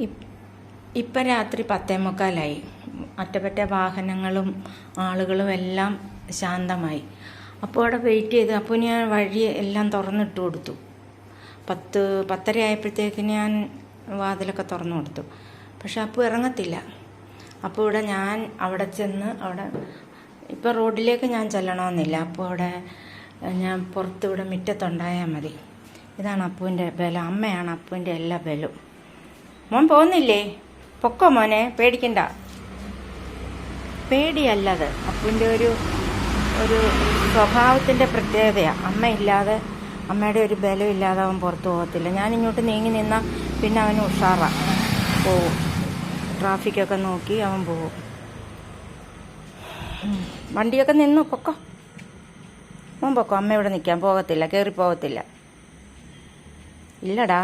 ഇപ്- ഇപ്പം രാത്രി പത്തേ മുക്കാലായി അറ്റപറ്റ വാഹനങ്ങളും ആളുകളും എല്ലാം ശാന്തമായി. അപ്പോൾ അവിടെ വെയിറ്റ് ചെയ്ത് അപ്പോൾ ഞാൻ വഴി എല്ലാം തുറന്നിട്ട് കൊടുത്തു. പത്ത് പത്തര ആയപ്പോഴത്തേക്ക് ഞാൻ വാതിലൊക്കെ തുറന്നു കൊടുത്തു. പക്ഷെ അപ്പോൾ ഇറങ്ങത്തില്ല. അപ്പോൾ ഇവിടെ ഞാൻ അവിടെ ചെന്ന് അവിടെ ഇപ്പോൾ റോഡിലേക്ക് ഞാൻ ചെല്ലണമെന്നില്ല. അപ്പോൾ അവിടെ ഞാൻ പുറത്ത് ഇവിടെ മുറ്റത്തുണ്ടായാൽ മതി. ഇതാണ് അപ്പുവിന്റെ ബലം. അമ്മയാണ് അപ്പുവിന്റെ എല്ലാ ബലവും. മോൻ പോകുന്നില്ലേ? പൊക്കോ മോനെ പേടിക്കണ്ട. പേടിയല്ലത്. അപ്പുവിന്റെ ഒരു ഒരു സ്വഭാവത്തിന്റെ പ്രത്യേകതയാണ് അമ്മയില്ലാതെ അമ്മയുടെ ഒരു ബലം ഇല്ലാതെ അവൻ പുറത്തു പോകത്തില്ല. ഞാൻ ഇങ്ങോട്ട് നീങ്ങി നിന്നാൽ പിന്നെ അവന് ഉഷാറാണ് പോവും. ട്രാഫിക്കൊക്കെ നോക്കി അവൻ പോവും. വണ്ടിയൊക്കെ നിന്നു പൊക്കോ. മോൻ പൊക്കോ അമ്മ ഇവിടെ നിൽക്കാൻ പോകത്തില്ല കയറി പോകത്തില്ല ഇല്ലടാ.